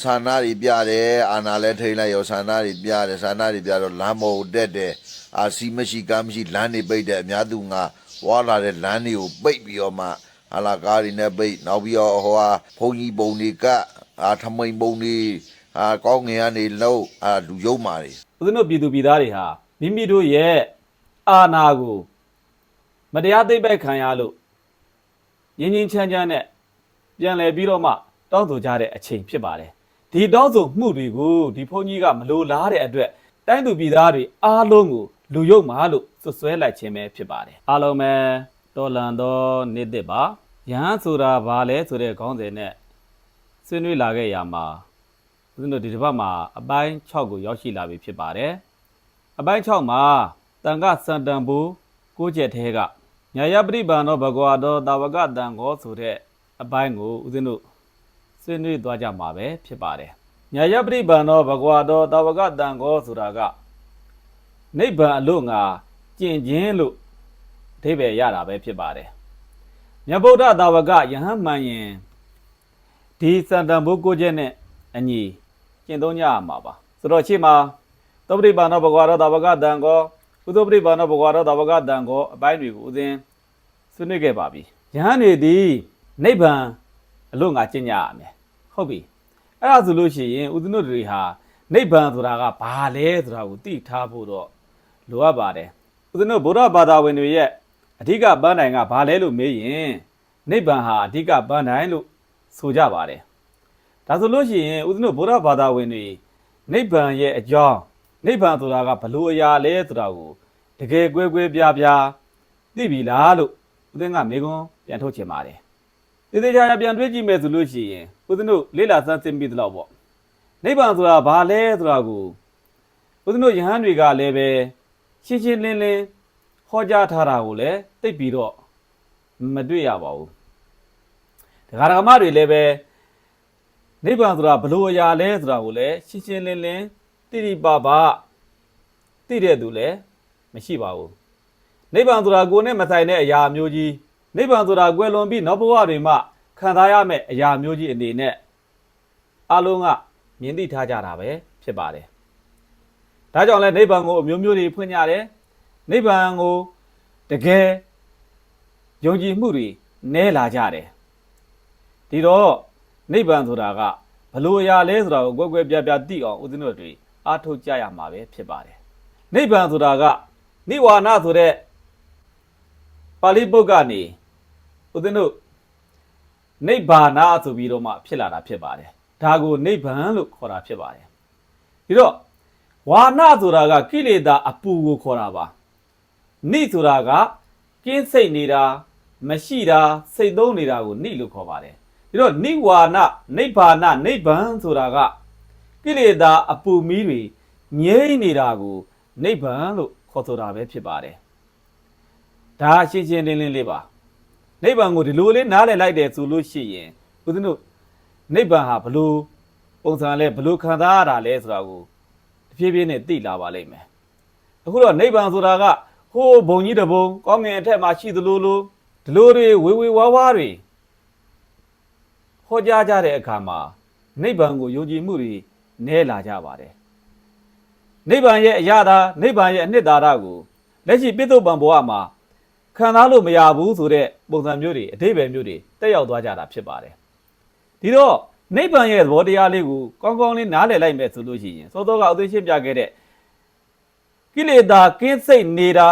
ဆန္ဒတွေပြတယ်အာနာလဲထိန်လိုက်ရောဆန္ဒတွေပြတယ်ဆန္ဒတွေပြတော့လမ်းပေါ်ကိုတက်တယ်အာစီမရှိကမ်းမရှိလမ်းတွေပိတ်တယ်အများသူငါဝါလာတဲ့လမ်းတွေကိုပိတ်ပြီးတော့မှဟာလာကားတွေနဲ့ပိတ်နောက်ပြီးတော့ဟိုဟာဘုံကြီးပုံတွေကအာထမိန်ပုံတွေအာကောင်းငင်ကနေလုံးအာလူယုံမာတွေဦးဇင်းတို့ပြည်သူပြည်သားတွေဟာမိမိတို့ရဲ့အာဏာကိုမတရားသိမ်းပိုက်ခံရလို့ငင်းငင်းချမ်းချမ်းနဲ့ပြန်လည်ပြီးတော့မှတောင်းဆိုကြတဲ့အချိန်ဖြစ်ပါတယ် ဒီတောင်းဆိုမှုတွေကိုဒီဘုန်းကြီးကမလိုလားတဲ့အတွက်တိုင်းသူပြည်သားတွေအားလုံးကိုလူယုံမာလို့ဆွဆွဲလိုက်ခြင်းပဲဖြစ်ပါတယ်အားလုံးပဲတော်လန်သောနေ့တစ်ပါယဟန်ဆိုတာဘာလဲဆိုတဲ့ခေါင်းစဉ်နဲ့ဆွေးနွေးလာခဲ့ရမှာဦးဇင်းတို့ဒီတစ်ပတ်မှာအပိုင်း6ကိုရောက်ရှိလာပြီဖြစ်ပါတယ်အပိုင်း6မှာတန်ခစံတန်ဘူးကိုချက်သေးကညာယပရိပန်သောဘဂဝါတော်တာဝကတန်ခောဆိုတဲ့အပိုင်းကိုဦးဇင်းတို့ ဆွေးနွေးသွားကြမှာပဲဖြစ်ပါတယ်ညာယပရိပန်သောဘဂဝါတော်တာဝကတန်ခောဆိုတာကနိဗ္ဗာန်အလို့ငါကျင့်ခြင်းလို့အဓိပ္ပာယ်ရတာပဲဖြစ်ပါတယ်မြတ်ဗုဒ္ဓတာဝကယဟန်မှန်ရင်ဒီစံတန်ဘူးကိုချက်နဲ့အညီကျင့်သုံးကြရမှာပါဆိုတော့ရှေ့မှာသောပရိပါဏဘဂဝါတော်တာဝကတန်ခောဥသောပရိပါဏဘဂဝါတော်တာဝကတန်ခောအပိုင်းတွေကိုဦးဇင်းဆွေးနွေးခဲ့ပါပြီယဟန်နေသည်နိဗ္ဗာန်အလို့ငါကျင့်ကြရမယ် ဟုတ်ပြီအဲ့ဒါဆိုလို့ရှိရင်ဦးဇင်းတို့တွေဟာနိဗ္ဗာန်ဆိုတာကဘာလဲဆိုတာကိုသိထားဖို့တော့လိုအပ်ပါတယ်ဦးဇင်းတို့ဗုဒ္ဓဘာသာဝင်တွေရဲ့အဓိကပန်းတိုင်ကဘာလဲလို့မေးရင်နိဗ္ဗာန်ဟာအဓိကပန်းတိုင်လို့ဆိုကြပါတယ်ဒါဆိုလို့ရှိရင်ဦးဇင်းတို့ဗုဒ္ဓဘာသာဝင်တွေနိဗ္ဗာန်ရဲ့အကြောင်းနိဗ္ဗာန်ဆိုတာကဘလို့အရာလဲဆိုတာကိုတကယ်ကွဲကွဲပြားပြားသိပြီလားလို့ဦးဇင်းကမေခွန်းပြန်ထုတ်ချင်ပါတယ်။ ဒီသေးချာချာပြန်တွေးကြည့်မယ်ဆိုလို့ရှိရင်ဦးဇင်းတို့လေ့လာစမ်းစစ်ပြီးသလောက်ပေါ့နိဗ္ဗာန်ဆိုတာဘာလဲဆိုတာကိုဦးဇင်းတို့ယဟန်တွေကလည်းပဲရှင်းရှင်းလင်းလင်းဟောကြားထားတာကိုလည်းသိပြီးတော့မတွေ့ရပါဘူး။ဒကာဒကာမတွေလည်းပဲနိဗ္ဗာန်ဆိုတာဘလို့အရာလဲဆိုတာကိုလည်းရှင်းရှင်းလင်းလင်းတိတိပပသိတဲ့သူလည်းမရှိပါဘူးနိဗ္ဗာန်ဆိုတာကိုယ်နဲ့မဆိုင်တဲ့အရာမျိုးကြီး နိဗ္ဗာန်ဆိုတာကွယ်လွန်ပြီးနောက်ဘဝတွေမှာခံစားရမယ့်အရာမျိုးကြီးအနေနဲ့အလုံးကမြင်သိထားကြတာပဲဖြစ်ပါတယ်ဒါကြောင့်လဲနိဗ္ဗာန်ကိုအမျိုးမျိုးတွေဖွင့်ကြတယ်နိဗ္ဗာန်ကိုတကယ်ယုံကြည်မှုတွေနဲလာကြတယ်ဒီတော့နိဗ္ဗာန်ဆိုတာကဘလို့အရာလဲဆိုတာကိုကွက်ကွက်ပြားပြားသိအောင်ဦးဇင်းတို့တွေအားထုတ်ကြရမှာပဲဖြစ်ပါတယ်နိဗ္ဗာန်ဆိုတာကနိဝါဏဆိုတဲ့ပါဠိပုဒ်ကနေ ဦးဇင်းတို့နိဗ္ဗာနဆိုပြီးတော့မှဖြစ်လာတာဖြစ်ပါတယ်ဒါကိုနိဗ္ဗာန်လို့ခေါ်တာဖြစ်ပါတယ်ဒီတော့ဝါဏဆိုတာကကိလေသာအပူကိုခေါ်တာပါနိဆိုတာကကင်းစိတ်နေတာမရှိတာစိတ်သုံးနေတာကိုနိလို့ခေါ်ပါတယ်ဒီတော့နိဝါဏနိဗ္ဗာနနိဗ္ဗာန်ဆိုတာကကိလေသာအပူမီးတွေငြိမ့်နေတာကိုနိဗ္ဗာန်လို့ခေါ်ဆိုတာပဲဖြစ်ပါတယ်ဒါရှင်းရှင်းလင်းလင်းလေးပါ နိဗ္ဗာန်ကိုဒီလိုလေးနားလည်လိုက်တယ်ဆိုလို့ရှိရင်ဦးဇင်းတို့နိဗ္ဗာန်ဟာဘလို့ပုံစံလဲဘလို့ခံစားရတာလဲဆိုတာကိုတဖြည်းဖြည်းနဲ့သိလာပါလိမ့်မယ်အခုတော့နိဗ္ဗာန်ဆိုတာကဟိုးဘုံကြီးတစ်ဘုံကောင်းငင်အထက်မှာရှိသလိုလိုဒီလိုတွေဝေဝေဝါးဝါးတွေဟောကြားကြတဲ့အခါမှာနိဗ္ဗာန်ကိုယုံကြည်မှုတွေနဲလာကြပါတယ်နိဗ္ဗာန်ရဲ့အရာသာနိဗ္ဗာန်ရဲ့အနှစ်သာရကိုလက်ရှိပိဿုပံဘဝမှာ ခံစားလို့မရဘူးဆိုတဲ့ပုံစံမျိုးတွေအတိပ္ပယ်မျိုးတွေတက်ရောက်သွားကြတာဖြစ်ပါတယ်ဒီတော့နိဗ္ဗာန်ရဲ့သဘောတရားလေးကိုကောင်းကောင်းလေးနားလည်လိုက်မယ်ဆိုလို့ရှိရင်သောသောကအသိရှင်းပြခဲ့တဲ့ကိလေသာကင်းစိတ်နေတာ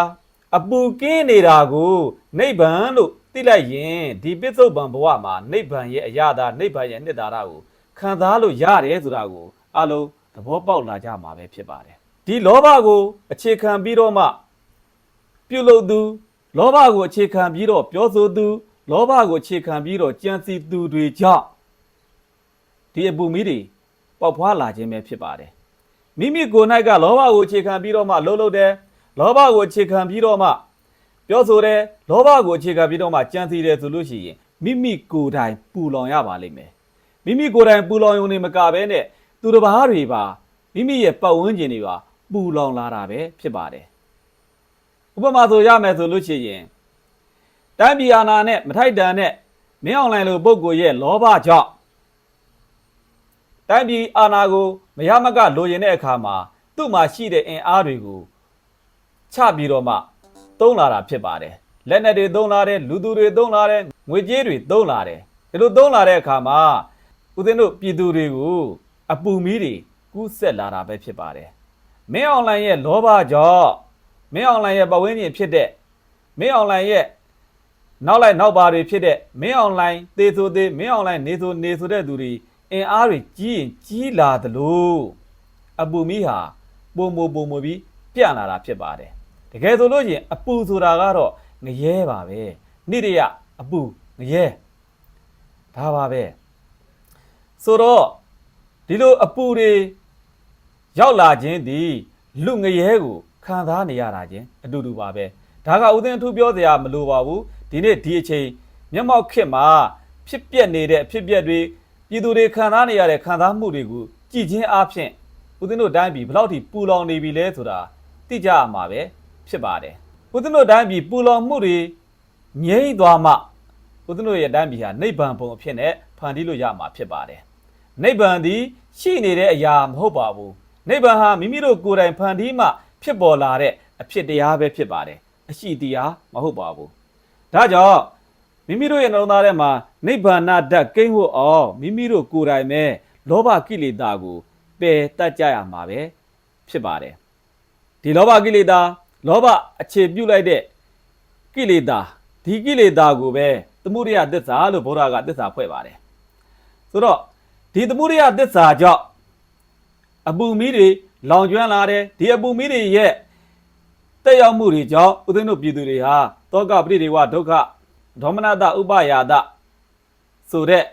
အပူကင်းနေတာကိုနိဗ္ဗာန်လို့သိလိုက်ရင်ဒီပစ္စုပန်ဘဝမှာနိဗ္ဗာန်ရဲ့အရာသာနိဗ္ဗာန်ရဲ့အနှစ်သာရကိုခံစားလို့ရတယ်ဆိုတာကိုအလုံးသဘောပေါက်လာကြမှာပဲဖြစ်ပါတယ်ဒီလောဘကိုအခြေခံပြီးတော့မှပြုလုပ်သူ လောဘကိုအခြေခံပြီးတော့ပြောဆိုသူလောဘကိုအခြေခံပြီးတော့ကြံစီသူတွေကြောင့်ဒီအပူမီးတွေပေါက်ဖွာလာခြင်းပဲဖြစ်ပါတယ်မိမိကိုယ်၌ကလောဘကိုအခြေခံပြီးတော့မှလှုပ်လှုပ်တယ်လောဘကိုအခြေခံပြီးတော့မှပြောဆိုတယ်လောဘကိုအခြေခံပြီးတော့မှကြံစီတယ်ဆိုလို့ရှိရင်မိမိကိုယ်တိုင်ပူလောင်ရပါလိမ့်မယ်မိမိကိုယ်တိုင်ပူလောင်ရုံနဲ့မကဘဲနဲ့သူတစ်ပါးတွေပါမိမိရဲ့ပတ်ဝန်းကျင်တွေပါပူလောင်လာတာပဲဖြစ်ပါတယ် ဥပမာဆိုရမယ်ဆိုလို့ရှိရင်တိုင်းပြည်အာဏာနဲ့မထိုက်တန်နဲ့မင်းအောင်လှိုင်လိုပုဂ္ဂိုလ်ရဲ့လောဘကြောင့်တိုင်းပြည်အာဏာကိုမရမကလိုချင်တဲ့အခါမှာသူ့မှာရှိတဲ့အင်အားတွေကိုချပြီးတော့မှသုံးလာတာဖြစ်ပါတယ်လက်နက်တွေသုံးလာတယ်လူသူတွေသုံးလာတယ်ငွေကြေးတွေသုံးလာတယ်ဒီလိုသုံးလာတဲ့အခါမှာဦးဇင်းတို့ပြည်သူတွေကိုအပူမီးတွေကူးဆက်လာတာပဲဖြစ်ပါတယ်မင်းအွန်လိုင်းရဲ့လောဘကြောင့် မင်းအွန်လိုင်းရဲ့ပတ်ဝန်းကျင်ဖြစ်တဲ့မင်းအွန်လိုင်းရဲ့နောက်လိုက်နောက်ပါတွေဖြစ်တဲ့မင်းအွန်လိုင်းသေဆိုသေးမင်းအွန်လိုင်းနေဆိုနေဆိုတဲ့သူတွေအင်အားတွေကြီးရင်ကြီးလာသလိုအပူမီဟာပုံမပုံမပြီးပြန့်လာတာဖြစ်ပါတယ်တကယ်ဆိုလို့ရှိရင်အပူဆိုတာကတော့ငရဲပါပဲနေ့တရအပူငရဲဒါပါပဲဆိုတော့ဒီလိုအပူတွေရောက်လာခြင်းဒီလူငရဲကို ခံစားနေရတာချင်းအတူတူပါပဲဒါကဥဒင်းအထူးပြောစရာမလိုပါဘူးဒီနေ့ဒီအချိန်မျက်မှောက်ခေတ်မှာဖြစ်ပျက်နေတဲ့အဖြစ်ပျက်တွေပြည်သူတွေခံစားနေရတဲ့ခံစားမှုတွေကိုကြည်ချင်းအားဖြင့်ဦးဇင်းတို့တိုင်းပြည်ဘယ်လောက်ထိပူလောင်နေပြီလဲဆိုတာသိကြရမှာပဲဖြစ်ပါတယ်ဦးဇင်းတို့တိုင်းပြည်ပူလောင်မှုတွေငြိမ့်သွားမှဦးဇင်းတို့ရဲ့တိုင်းပြည်ဟာနိဗ္ဗာန်ဘုံအဖြစ်နဲ့ဖန်တီးလို့ရမှာဖြစ်ပါတယ်နိဗ္ဗာန်သည်ရှိနေတဲ့အရာမဟုတ်ပါဘူးနိဗ္ဗာန်ဟာမိမိတို့ကိုယ်တိုင်ဖန်တီးမှ ဖြစ်ပေါ်လာတဲ့အဖြစ်တရားပဲဖြစ်ပါတယ်အရှိတရားမဟုတ်ပါဘူးဒါကြောင့်မိမိတို့ရဲ့နှလုံးသားထဲမှာနိဗ္ဗာန်ဓာတ်ကိန်းဖို့အောင်မိမိတို့ကိုယ်တိုင်ပဲလောဘကိလေသာကိုပယ်တတ်ကြရမှာပဲဖြစ်ပါတယ်ဒီလောဘကိလေသာလောဘအခြေပြုလိုက်တဲ့ကိလေသာဒီကိလေသာကိုပဲသမှုရိယသစ္စာလို့ဘုရားကသစ္စာဖွဲ့ပါတယ်ဆိုတော့ဒီသမှုရိယသစ္စာကြောင့်အပူမီးတွေ လောင်ကျွမ်းလာတယ်ဒီအပူမီးတွေရဲ့တက်ရောက်မှုတွေကြောင့်ဥသိန်းတို့ပြည်သူတွေဟာတောကပရိဒေဝဒုက္ခဒေါမနတဥပယာဒဆိုတဲ့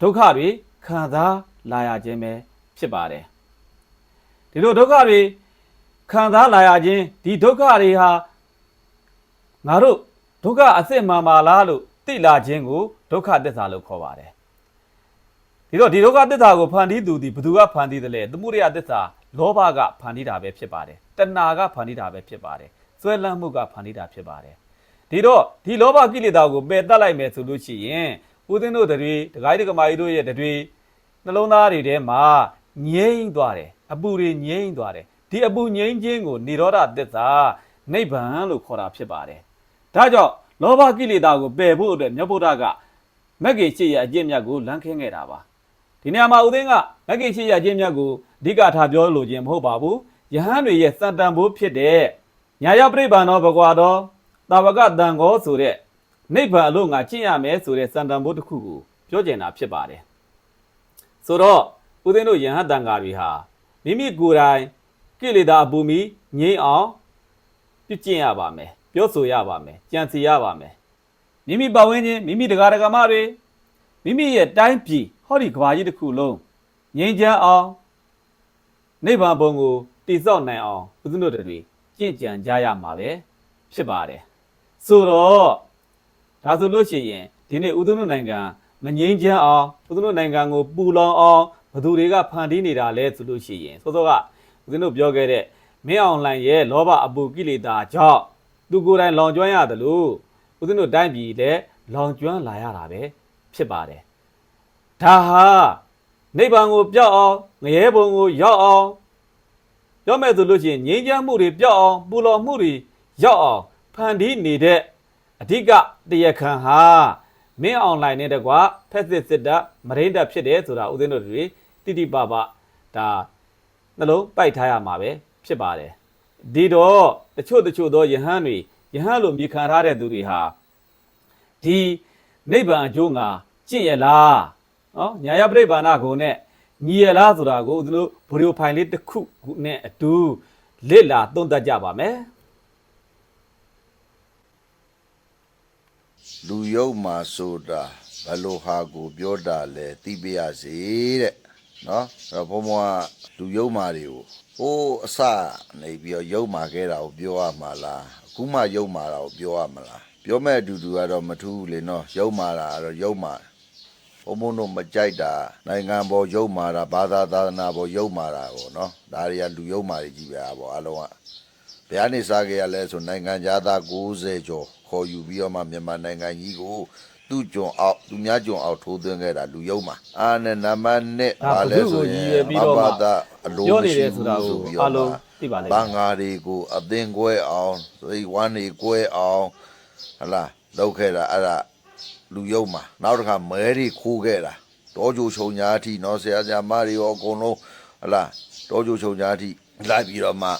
ဒုက္ခတွေခံစားလာရခြင်းပဲဖြစ်ပါတယ်ဒီလိုဒုက္ခတွေခံစားလာရခြင်းဒီဒုက္ခတွေဟာငါတို့ဒုက္ခအစစ်မှန်ပါလားလို့သိလာခြင်းကိုဒုက္ခသစ္စာလို့ခေါ်ပါတယ် ဒီတော့ဒီဒုက္ခသစ္စာကိုဖန်တီးသူဒီဘယ်သူကဖန်တီးတယ်လဲသမုဒယသစ္စာလောဘကဖန်တီးတာပဲဖြစ်ပါတယ်တဏှာကဖန်တီးတာပဲဖြစ်ပါတယ်ဆွဲလန်းမှုကဖန်တီးတာဖြစ်ပါတယ်ဒီတော့ဒီလောဘကိလေသာကိုပယ်တတ်လိုက်မယ်ဆိုလို့ရှိရင်ဦးသိန်းတို့တွေဒဂိုင်းဒကမာကြီးတို့ရဲ့တွေနှလုံးသားတွေထဲမှာငြိမ့်သွားတယ်အပူတွေငြိမ့်သွားတယ်ဒီအပူငြိမ့်ခြင်းကိုនិရောဓသစ္စာနိဗ္ဗာန်လို့ခေါ်တာဖြစ်ပါတယ်ဒါကြောင့်လောဘကိလေသာကိုပယ်ဖို့အတွက်မြတ်ဗုဒ္ဓကမဂ္ဂင်ရှိရအကျင့်မြတ်ကိုလမ်းခင်းခဲ့တာပါ ဒီနေရာမှာဦးသိန်းကမဂ္ဂင်ရှိရအကျင့်မြတ်ကိုအဓိကထားပြောလိုခြင်းမဟုတ်ပါဘူးယဟန်တွေရဲ့စံတန်ဖိုးဖြစ်တဲ့ညာယပရိပန္နောဘဂဝါတော်တာဝကတန်ကောဆိုတဲ့နိဗ္ဗာန်အလို့ငါကျင့်ရမယ်ဆိုတဲ့စံတန်ဘုတ်တစ်ခုကိုပြောကျင်တာဖြစ်ပါတယ်ဆိုတော့ဦးသိန်းတို့ယဟန်တန်ဃာတွေဟာမိမိကိုယ်တိုင်ကိလေသာအပူမီငြိမ်းအောင်ပြုကျင့်ရပါမယ်ပြောဆိုရပါမယ်ကြံစီရပါမယ်မိမိပတ်ဝန်းကျင်မိမိတရားဒဂမတွေမိမိရဲ့တိုင်းပြည် ဟောဒီကဘာကြီးတစ်ခုလုံးငြိမ်းချမ်းအောင်နိဗ္ဗာန်ဘုံကိုတည်ဆောက်နိုင်အောင်ဦးဇင်းတို့တွေကြင့်ကြံကြရမှာပဲဖြစ်ပါတယ်ဆိုတော့ဒါဆိုလို့ရှိရင်ဒီနေ့ဦးဇင်းတို့နိုင်ငံမငြိမ်းချမ်းအောင်ဦးဇင်းတို့နိုင်ငံကိုပူလောင်အောင်ဘယ်သူတွေကဖန်တီးနေတာလဲဆိုလို့ရှိရင်စောစောကဦးဇင်းတို့ပြောခဲ့တဲ့မင်းအောင်လှိုင်ရဲ့လောဘအပူကိလေသာကြောင့်သူကိုယ်တိုင်လောင်ကျွမ်းရတယ်လို့ဦးဇင်းတို့တိုင်းပြည်လည်းလောင်ကျွမ်းလာရတာပဲဖြစ်ပါတယ် ဒါဟာနိဗ္ဗာန်ကိုပြောက်အောင်ငရဲဘုံကိုရောက်အောင်ပြောမဲ့ဆိုလို့ရှိရင်ငြိမ်းချမ်းမှုတွေပြောက်အောင်ပူလောင်မှုတွေရောက်အောင်ဖန်တီးနေတဲ့အဓိကတရားခံဟာမင်းအွန်လိုင်းနဲ့တကွာဖက်စစ်စစ်တပ်မရိန်းတပ်ဖြစ်တယ်ဆိုတာဦးသိန်းတို့တွေတိတိပပဒါနှလုံးပိုက်ထားရမှာပဲဖြစ်ပါတယ်ဒီတော့တချို့တချို့သောယဟန်တွေယဟန်လိုမြေခံထားတဲ့သူတွေဟာဒီနိဗ္ဗာန်အကျိုးငါကြင့်ရလား နော်ညာယပရိပ္ပန္နကိုနဲ့ညီရလားဆိုတာကိုဦးဇင်းတို့ဗီဒီယိုဖိုင်လေးတစ်ခုနဲ့အတူလေ့လာသုံးသပ်ကြပါမယ်လူယုံမှာဆိုတာဘယ်လိုဟာကိုပြောတာလဲသိပြရစေတဲ့နော်အဲ့တော့ဘုံဘုံကလူယုံမာတွေကိုဟိုးအစနေပြီးတော့ယုံမာခဲ့တာကိုပြောရမှာလားအခုမှယုံမာတာကိုပြောရမလားပြောမဲ့အတူတူကတော့မထူးဘူးလေနော်ယုံမာတာကတော့ယုံမာ ဘုံဘုံတို့မကြိုက်တာနိုင်ငံပေါ်ယုံမာတာဘာသာသာသနာပေါ်ယုံမာတာပေါ့နော်ဒါတွေကလူယုံမာတွေကြီးပဲအပေါ်အလုံးကဘယ်ကနေစားခဲ့ရလဲဆိုနိုင်ငံသားသား90ကျော်ခေါ်ယူပြီးတော့မှမြန်မာနိုင်ငံကြီးကိုတသူ့ကျွန်အောက်သူများကျွန်အောက်ထိုးသွင်းခဲ့တာလူယုံမှာအာနဲ့နံပါတ်1ဒါပါဘုလဲသူ့ဆိုကိုရရည်င်ရွယ်ပြီးတော့မှဘာသာအလိုပြောမနေရှိတယ်ဆိုတာဘူးကိုဆိုပြီးအားတော့လုံးမှသိပါလိမ့်ဘမယ်င်္ဂါတွေကိုအသင်ကွဲအောင်သိဝမ်းတွေကွဲအောင်ဟလာလောက်ခဲ့တာအဲ့ဒါ လူယုံမှာနောက်တစ်ခါမဲတွေခိုးခဲ့တာတောကြိုချုံညာအထိနော်ဆရာဆရာမတွေရောအကုန်လုံးဟလာတောကြိုချုံညာအထိလိုက်ပြီးတော့မှ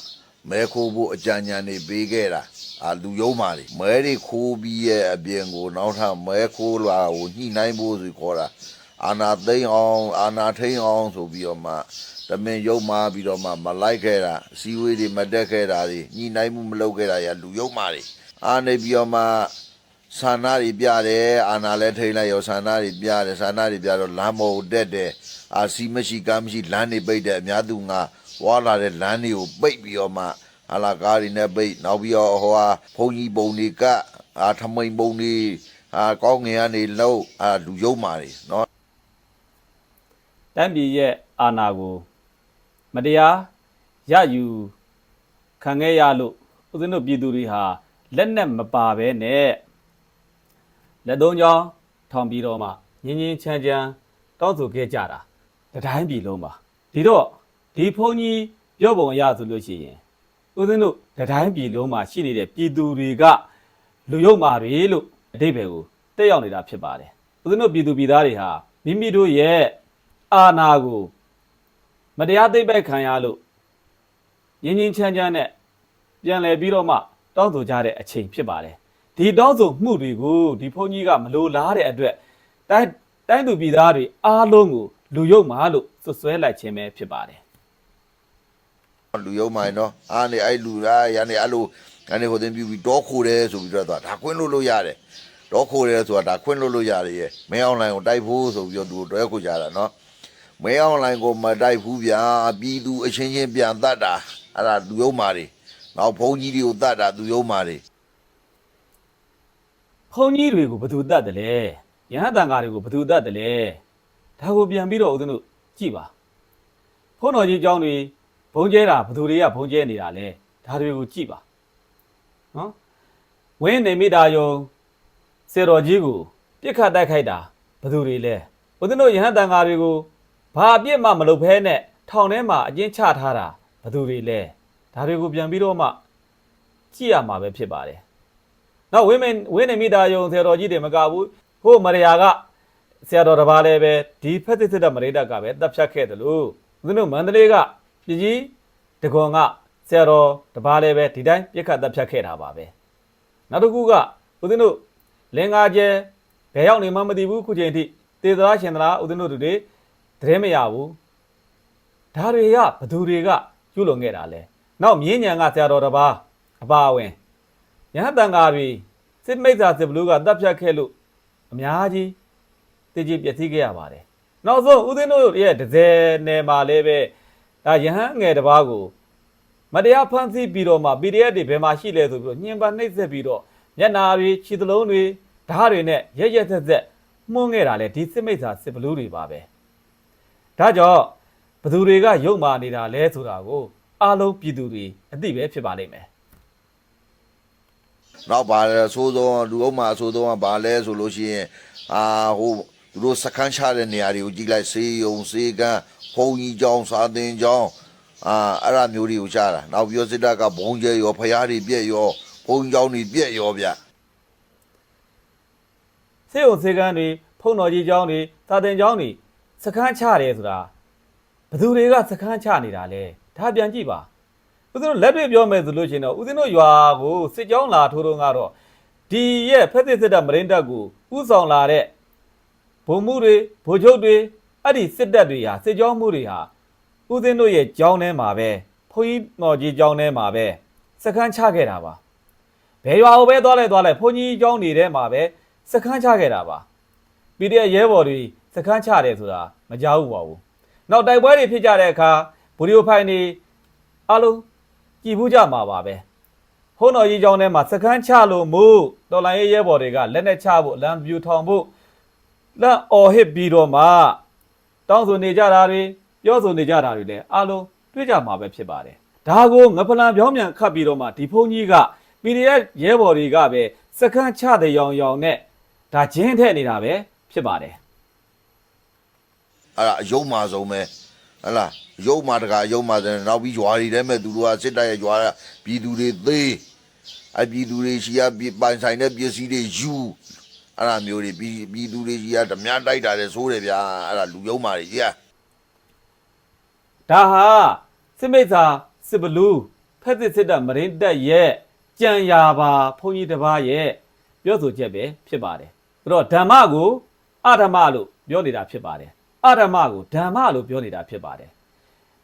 မဲခိုးဖို့အကြံဉာဏ်တွေပေးခဲ့တာအာလူယုံမာတွေမဲတွေခိုးပြီးရဲ့အပြင်ကိုနောက်ထပ်မဲခိုးလာကိုညှိနှိုင်းဖို့ဆိုခေါ်တာအာနာသိမ့်အောင်အာနာထိန်အောင်ဆိုပြီးတော့မှတမင်ရုံမာပြီးတော့မှမလိုက်ခဲ့တာအစည်းအဝေးတွေမတက်ခဲ့တာတွေညှိနှိုင်းမှုမလုပ်ခဲ့တာရလူယုံမာတွေအာနေပြီးတော့မှ ဆန္ဒတွေပြတယ်အာနာလည်းထိန်လိုက်ရောဆန္ဒတွေပြတယ်ဆန္ဒတွေပြတော့လမ်းမဟုတ်တက်တယ်အာစီမရှိကားမရှိလမ်းတွေပိတ်တယ်အများသူငါဝါလာတဲ့လမ်းတွေကိုပိတ်ပြီးတော့မှအလာကားတွေနဲ့ပိတ်နောက်ပြီးတော့ဟိုဟာဘုံကြီးပုံတွေကအာထမိန်ပုံတွေအာကောင်းငင်ကနေလှုပ်အာလူယုံမာတွေနော်တန်ပြည်ရဲ့အာနာကိုမတရားရယူခံခဲ့ရလို့ဦးဇင်းတို့ပြည်သူတွေဟာလက်နက်မပါဘဲနဲ့ လက်သုံးချောင်းထောင်ပြီးတော့မှငင်းငင်းချမ်းချမ်းတောင်းဆိုခဲ့ကြတာတတိုင်းပြည်လုံးပါဒီတော့ဒီဘုန်းကြီးပြောပုံအရဆိုလို့ရှိရင်ဦးဇင်းတို့တတိုင်းပြည်လုံးမှာရှိနေတဲ့ပြည်သူတွေကလူယုံမာတွေလို့အတိတ်ဘယ်ကိုတက်ရောက်နေတာဖြစ်ပါတယ်ဦးဇင်းတို့ပြည်သူပြည်သားတွေဟာမိမိတို့ရဲ့အာနာကိုမတရားသိမ့်ပိုက်ခံရလို့ရင်းချင်းချမ်းချမ်းနဲ့ပြန်လည်ပြီးတော့မှတောင်းဆိုကြတဲ့အချိန်ဖြစ်ပါတယ် ဒီတောင်းဆိုမှုတွေကိုဒီဘုန်းကြီးကမလိုလားတဲ့အတွက်တိုင်းတိုင်းသူပြည်သားတွေအားလုံးကိုလူယုံမာလို့ဆွဆွဲလိုက်ခြင်းပဲဖြစ်ပါတယ်လူယုံမိုင်းနော်အားနေအဲ့လူလားရနေအဲ့လိုရနေဟိုတင်ပြပြီးတောခိုတယ်ဆိုပြီးတော့သွားဒါခွင်းလို့လို့ရတယ်တောခိုတယ်ဆိုတာဒါခွင်းလို့လို့ရတယ်ရဲ့မင်းအွန်လိုင်းကိုတိုက်ဖို့ဆိုပြီးတော့သူတွဲခိုကြတာနော်မင်းအွန်လိုင်းကိုမတိုက်ဘူးဗျာပြည်သူအချင်းချင်းပြန်တတ်တာအဲ့ဒါလူယုံမာတွေနောက်ဘုံကြီးတွေကိုတတ်တာလူယုံမာတွေ ဘုန်းကြီးတွေကိုဘသူတတ်တယ်လဲယဟန်တန်ဃာတွေကိုဘသူတတ်တယ်လဲဒါကိုပြန်ပြီးတော့ဦးဇင်းတို့ကြည့်ပါဘုန်းတော်ကြီးအကြောင်းတွေဘုံကျဲတာဘသူတွေကဘုံကျဲနေတာလဲဒါတွေကိုကြည့်ပါနော်ဝင်းနေမိတာယုံစေတော်ကြီးကိုပြစ်ခတ်တိုက်ခိုက်တာဘသူတွေလဲဦးဇင်းတို့ယဟန်တန်ဃာတွေကိုဘာအပြစ်မှမလုပ်ဘဲနဲ့ထောင်ထဲမှာအကျဉ်းချထားတာဘသူတွေလဲဒါတွေကိုပြန်ပြီးတော့မှကြည့်ရမှာပဲဖြစ်ပါတယ် နောက်ဝင်းမင်းဝင်းနေမိသားယုံဆရာတော်ကြီးတွေမကဘူးဟိုမရယာကဆရာတော်တစ်ပါးလည်းပဲဒီဖက်သစ်စစ်တဲ့မရိဒတ်ကပဲတပ်ဖြတ်ခဲ့တယ်လို့ဦးဇင်းတို့မန္တလေးကပြည်ကြီးတကွန်ကဆရာတော်တစ်ပါးလည်းပဲဒီတိုင်းပြစ်ခတ်တပ်ဖြတ်ခဲ့တာပါပဲနောက်တစ်ခုကဦးဇင်းတို့လင်္ကာကျဲဘယ်ရောက်နေမှမသိဘူးခုချိန်ထိတေသလားရှင်သလားဦးဇင်းတို့တို့တွေသတင်းမရဘူးဒါတွေကဘသူတွေကကျူးလွန်ခဲ့တာလဲနောက်မြင်းညံကဆရာတော်တစ်ပါးအပါအဝင် ရဟန်းတန်ဃာတွေစစ်မိတ်စာစစ်ဘလူးကတပ်ဖြတ်ခဲ့လို့အများကြီးတည်ကြည်ပျက်စီးခဲ့ရပါတယ်။နောက်ဆုံးဦးသိန်းတို့ရဲ့ဒဇယ်နယ်မှာလည်းပဲဒါရဟန်းငယ်တစ်ပါးကိုမတရားဖမ်းဆီးပြီးတော့မှ PDF တွေဘယ်မှာရှိလဲဆိုပြီးတော့ညှဉ်းပန်းနှိပ်စက်ပြီးတော့မျက်နာတွေခြေသလုံးတွေဓာတ်တွေနဲ့ရက်ရက်ဆက်ဆက်မှုန်းခဲ့တာလေဒီစစ်မိတ်စာစစ်ဘလူးတွေပါပဲ။ဒါကြောင့်ဘသူတွေကယုံမာနေတာလဲဆိုတာကိုအားလုံးပြည်သူတွေအသိပဲဖြစ်ပါလိမ့်မယ်။ နောက်ပါလဲအဆိုးဆုံးလူအုပ်မှာအဆိုးဆုံးကဘာလဲဆိုလို့ရှိရင်အာဟိုသူတို့စကန်းချတဲ့နေရာတွေကိုကြည့်လိုက်စေးယုံစေးကန်းဘုံကြီးကျောင်းစာသင်ကျောင်းအာအဲ့ဒါမျိုးတွေကိုချတာနောက်ပြီးတော့စစ်တပ်ကဘုံကျဲရောဖျားတွေပြက်ရောဘုံကျောင်းတွေပြက်ရောဗျစေုံစေကန်းတွေဖုံတော်ကြီးကျောင်းတွေသာတင်ကျောင်းတွေစခန်းချတယ်ဆိုတာဘယ်သူတွေကစခန်းချနေတာလဲဒါပြန်ကြည့်ပါ ဦးဇင်းတို့လက်တွေ့ပြောမယ်ဆိုလို့ရှိရင်တော့ဦးဇင်းတို့ရွာကိုစစ်ကြောင်းလာထိုးတော့ကတော့ဒီရဲ့ဖက်စစ်စစ်တပ်မရင်းတပ်ကိုဥဆောင်လာတဲ့ဗိုလ်မှုတွေဗိုလ်ချုပ်တွေအဲ့ဒီစစ်တပ်တွေဟာစစ်ကြောင်းမှုတွေဟာဦးဇင်းတို့ရဲ့ကျောင်းထဲမှာပဲဘုန်းကြီးတော်ကြီးကျောင်းထဲမှာပဲစခန်းချခဲ့တာပါဘယ်ရွာကိုပဲသွားလဲသွားလဲဘုန်းကြီးကျောင်းနေထဲမှာပဲစခန်းချခဲ့တာပါ PDF ရဲဘော်တွေစခန်းချတယ်ဆိုတာမကြောက်ဘူးပါဘူးနောက်တိုက်ပွဲတွေဖြစ်ကြတဲ့အခါဗီဒီယိုဖိုင်တွေအလုံး ကြည်ဘူးကြမှာပါပဲဟိုးတော်ကြီးကျောင်းထဲမှာစခန်းချလို့မို့တော်လိုင်းရေးရဲဘော်တွေကလက်နဲ့ချဖို့လမ်းပြူထောင်ဖို့လက်အော်ဟစ်ပြီးတော့မှတောင်းဆိုနေကြတာတွေပြောဆိုနေကြတာတွေလည်းအလုံးတွေ့ကြမှာပဲဖြစ်ပါတယ်ဒါကိုငပလန်ပြောင်းပြန်ခတ်ပြီးတော့မှဒီဖုန်းကြီးက PDF ရဲဘော်တွေကပဲစခန်းချတဲ့ရောင်ရောင်နဲ့ဒါဂျင်းထည့်နေတာပဲဖြစ်ပါတယ်အဲ့ဒါအယုံမာဆုံးပဲ ဟလာရုပ်မာတကအယုံမာတယ်နောက်ပြီးရွာတွေထဲမဲ့သူတို့ကစစ်တပ်ရဲ့ရွာကပြည်သူတွေသေးအပြည်သူတွေရှိရပြည်ပိုင်ဆိုင်တဲ့ပစ္စည်းတွေယူအဲ့ဒါမျိုးတွေပြည်ပြည်သူတွေရှိရဓမြတိုက်တာလေဆိုးတယ်ဗျာအဲ့ဒါလူယုံမာတွေကြီးဒါဟာစစ်မိတ်စာစစ်ဘလူးဖက်စစ်စစ်တပ်မရင်းတပ်ရဲ့ကြံရာပါဘုန်းကြီးတစ်ပါးရဲ့ပြောဆိုချက်ပဲဖြစ်ပါတယ်အဲ့တော့ဓမ္မကိုအဓမ္မလို့ပြောနေတာဖြစ်ပါတယ် အဓမ္မကိုဓမ္မလို့ပြောနေတာဖြစ်ပါတယ်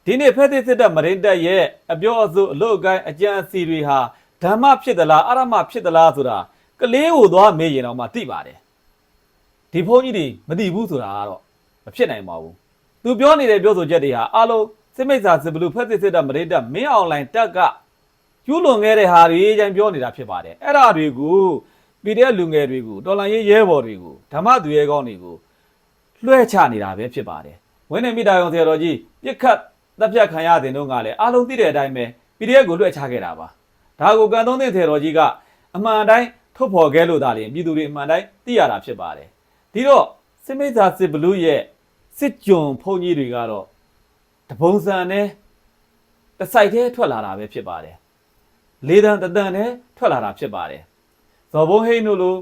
ဒီနေ့ဖက်စစ်စစ်တပ်မရင်းတပ်ရဲ့အပြောအဆိုအလို့အကိုင်းအကြံအစီတွေဟာဓမ္မဖြစ်သလားအဓမ္မဖြစ်သလားဆိုတာကလေးကိုသွားမေးရင်တော့မှသိပါတယ်ဒီဘုန်းကြီးတွေမသိဘူးဆိုတာကတော့မဖြစ်နိုင်ပါဘူးသူပြောနေတဲ့ပြောဆိုချက်တွေဟာအလုံးစစ်မိတ်စာစစ်ဘလူးဖက်စစ်စစ်တပ်မရိတ်တပ်မင်းအောင်လိုင်းတက်ကကျူးလွန်ခဲ့တဲ့ဟာတွေကြိုင်ပြောနေတာဖြစ်ပါတယ်အဲ့ဒါတွေကို PDF လူငယ်တွေကိုတော်လန်ရေးရဲဘော်တွေကိုဓမ္မသူရဲကောင်းတွေကို လွှဲချနေတာပဲဖြစ်ပါတယ်ဝင်းနေမိတာရောဆရာတော်ကြီးပြစ်ခတ်တပ်ဖြတ်ခံရတဲ့တုန်းကလည်းအလုံးသိတဲ့အတိုင်းပဲ PDF ကိုလွှဲချခဲ့တာပါဒါကိုကန်သုံးတဲ့ဆရာတော်ကြီးကအမှန်တိုင်းထုတ်ဖော်ခဲ့လို့ဒါလည်းပြည်သူတွေအမှန်တိုင်းသိရတာဖြစ်ပါတယ်ဒီတော့စစ်မိတ်စာစစ်ဘလူးရဲ့စစ်ကြုံဖုန်ကြီးတွေကတော့တပုံစံနဲ့တစ်စိုက်တည်းထွက်လာတာပဲဖြစ်ပါတယ်လေးတန်းတတန်နဲ့ထွက်လာတာဖြစ်ပါတယ်ဇော်ဘုံဟိန်းတို့လို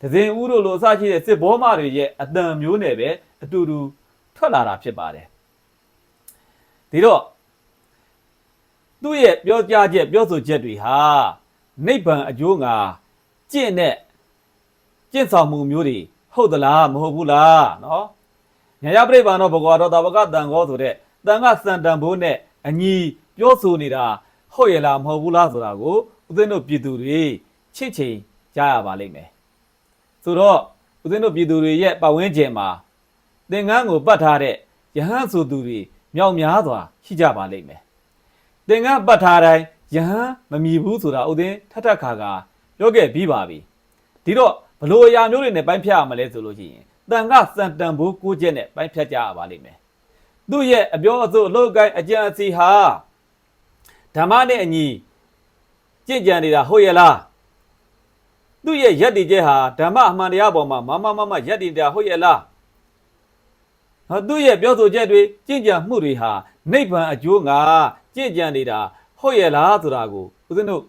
ဒဇင်ဦးတို့လိုအစရှိတဲ့စစ်ဘောမတွေရဲ့အတန်မျိုးနဲ့ပဲအတူတူထွက်လာတာဖြစ်ပါတယ်ဒီတော့သူ့ရဲ့ပြောကြားချက်ပြောဆိုချက်တွေဟာနိဗ္ဗာန်အကျိုးငါကျင့်တဲ့ကျင့်ဆောင်မှုမျိုးတွေဟုတ်သလားမဟုတ်ဘူးလားနော်ညာရပြိပ္ပံတော့ဘဂဝါတော်တာဝကတန်ခေါ်ဆိုတဲ့တန်ခစံတန်ဖိုးနဲ့အညီပြောဆိုနေတာဟုတ်ရလားမဟုတ်ဘူးလားဆိုတာကိုဦးသိန်းတို့ပြည်သူတွေချစ်ချင်ကြားရပါလိမ့်မယ် ဆိုတော့ဦးဇင်းတို့ပြည်သူတွေရဲ့ပတ်ဝန်းကျင်မှာသင်္ကန်းကိုပတ်ထားတဲ့ယဟန်ဆိုသူတွေမြောက်များစွာရှိကြပါလိမ့်မယ်သင်္ကန်းပတ်ထားတိုင်းယဟန်မမြည်ဘူးဆိုတာဦးဇင်းထပ်ထပ်ခါခါပြောခဲ့ပြီးပါပြီဒီတော့ဘလို့အရာမျိုးတွေနဲ့ပိုင်းဖြတ်ရမလဲဆိုလို့ရှိရင်တန်ခစံတန်ဘိုးကိုချက်နဲ့ပိုင်းဖြတ်ကြရပါလိမ့်မယ်သူ့ရဲ့အပြောအဆိုအလုပ်ကိုင်းအကြံအစီဟာဓမ္မနဲ့အညီကြင့်ကြံနေတာဟုတ်ရဲ့လား သူ့ရဲ့ယက်တီချက်ဟာဓမ္မအမှန်တရားပေါ်မှာမမမမယက်တီတာဟုတ်ရဲ့လားဟာသူ့ရဲ့ပြောဆိုချက်တွေကြင့်ကြံမှုတွေဟာနိဗ္ဗာန်အကျိုးငါကြင့်ကြံနေတာဟုတ်ရဲ့လားဆိုတာကိုဦးဇင်းတို့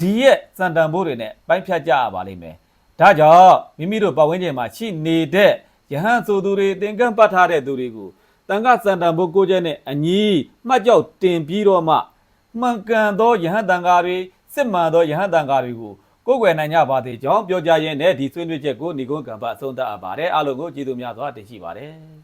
ဒီရဲ့စံတန်ဖိုးတွေနဲ့ပိုင်းဖြတ်ကြရပါလိမ့်မယ်။ဒါကြောင့်မိမိတို့ပတ်ဝန်းကျင်မှာရှိနေတဲ့ယဟန်ဆိုသူတွေသင်္ကန်းပတ်ထားတဲ့သူတွေကိုတန်ခစံတန်ဖိုးကိုချက်နဲ့အညီမှတ်ကြောက်တင်ပြီးတော့မှမှန်ကန်သောယဟန်တန်ဃာတွေစစ်မှန်သောယဟန်တန်ဃာတွေကို ကိုယ်ွယ်နိုင်ကြပါသေးကြောင်းပြောကြရင်းနဲ့ဒီဆွေးနွေးချက်ကိုညီကုန်းကံပတ်အဆုံးသတ်အပ်ပါတယ်အားလုံးကိုကျေးဇူးများစွာတင်ရှိပါတယ်